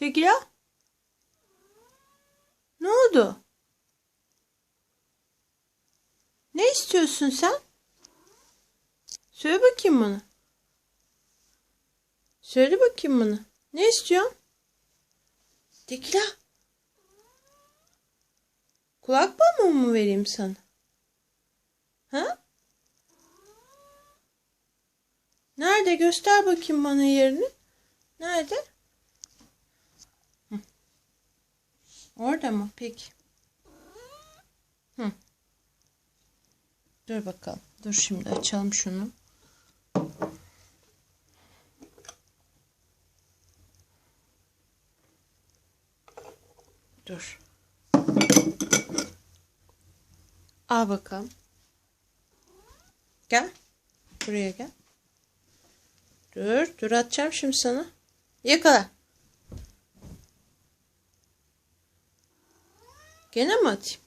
Tekila? Ne oldu? Ne istiyorsun sen? Söyle bakayım bana. Söyle bakayım bana. Ne istiyorsun? Tekila. Kulak pamuğu mu vereyim sana? Ha? Nerede? Göster bakayım bana yerini. Nerede? Hı. Orada mı? Peki. Hı. Dur bakalım. Dur şimdi açalım şunu. Dur. Al bakalım. Gel. Buraya gel. Dur. Dur atacağım şimdi sana. Yakala. Gene mi atayım?